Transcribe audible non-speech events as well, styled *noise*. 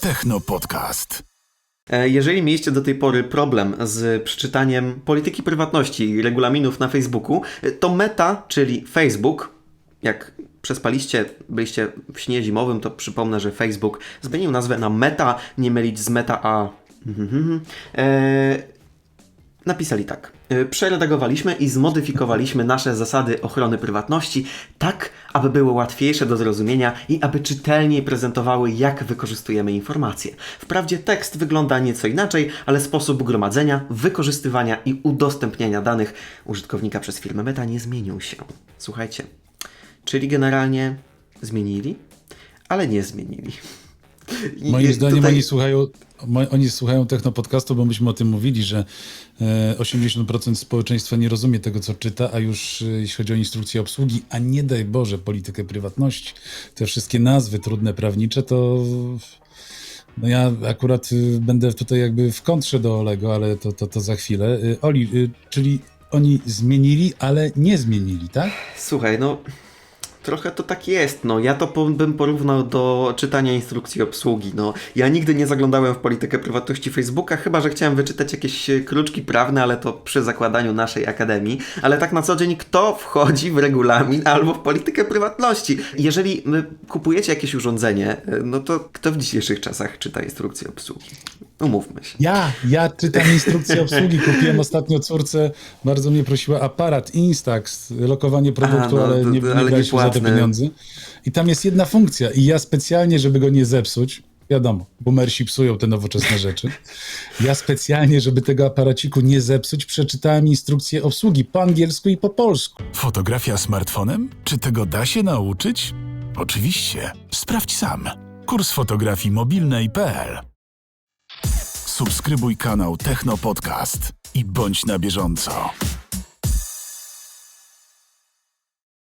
Techno Podcast. E, Jeżeli mieliście do tej pory problem z przeczytaniem polityki prywatności i regulaminów na Facebooku, e, to Meta, czyli Facebook, jak przespaliście, byliście w śnie zimowym, to przypomnę, że Facebook zmienił nazwę na Meta, nie mylić z Meta A. Mhm. *laughs* E, Napisali tak. Y, Przeredagowaliśmy i zmodyfikowaliśmy nasze zasady ochrony prywatności tak, aby były łatwiejsze do zrozumienia i aby czytelniej prezentowały, jak wykorzystujemy informacje. Wprawdzie tekst wygląda nieco inaczej, ale sposób gromadzenia, wykorzystywania i udostępniania danych użytkownika przez firmę Meta nie zmienił się. Słuchajcie, czyli generalnie zmienili, ale nie zmienili. Moim zdaniem tutaj- oni słuchają, oni słuchają technopodcastu, bo myśmy o tym mówili, że e, 80% społeczeństwa nie rozumie tego, co czyta, a już e, jeśli chodzi o instrukcję obsługi, a nie daj Boże, politykę prywatności, te wszystkie nazwy trudne prawnicze, to no ja akurat y, będę tutaj jakby w kontrze do Olego, ale to, to, to za chwilę. Y, Oli, y, czyli oni zmienili, ale nie zmienili, tak? Słuchaj, no trochę to tak jest. No, ja to bym porównał do czytania instrukcji obsługi. No, ja nigdy nie zaglądałem w politykę prywatności Facebooka, chyba że chciałem wyczytać jakieś e, kruczki prawne, ale to przy zakładaniu naszej akademii. Ale tak na co dzień, kto wchodzi w regulamin albo w politykę prywatności? Jeżeli kupujecie jakieś urządzenie, y, no to kto w dzisiejszych czasach czyta instrukcję obsługi? Umówmy się. Ja, ja czytam instrukcję obsługi. Kupiłem ostatnio córce, bardzo mnie prosiła aparat Instax, lokowanie produktu, no, ale nie, nie ale braliśmy za te pieniądze. I tam jest jedna funkcja i ja specjalnie, żeby go nie zepsuć, wiadomo, boomersi psują te nowoczesne rzeczy, ja specjalnie, żeby tego aparaciku nie zepsuć, przeczytałem instrukcję obsługi po angielsku i po polsku. Fotografia smartfonem? Czy tego da się nauczyć? Oczywiście. Sprawdź sam. Kurs fotografii mobilnej.pl Subskrybuj kanał Techno Podcast i bądź na bieżąco.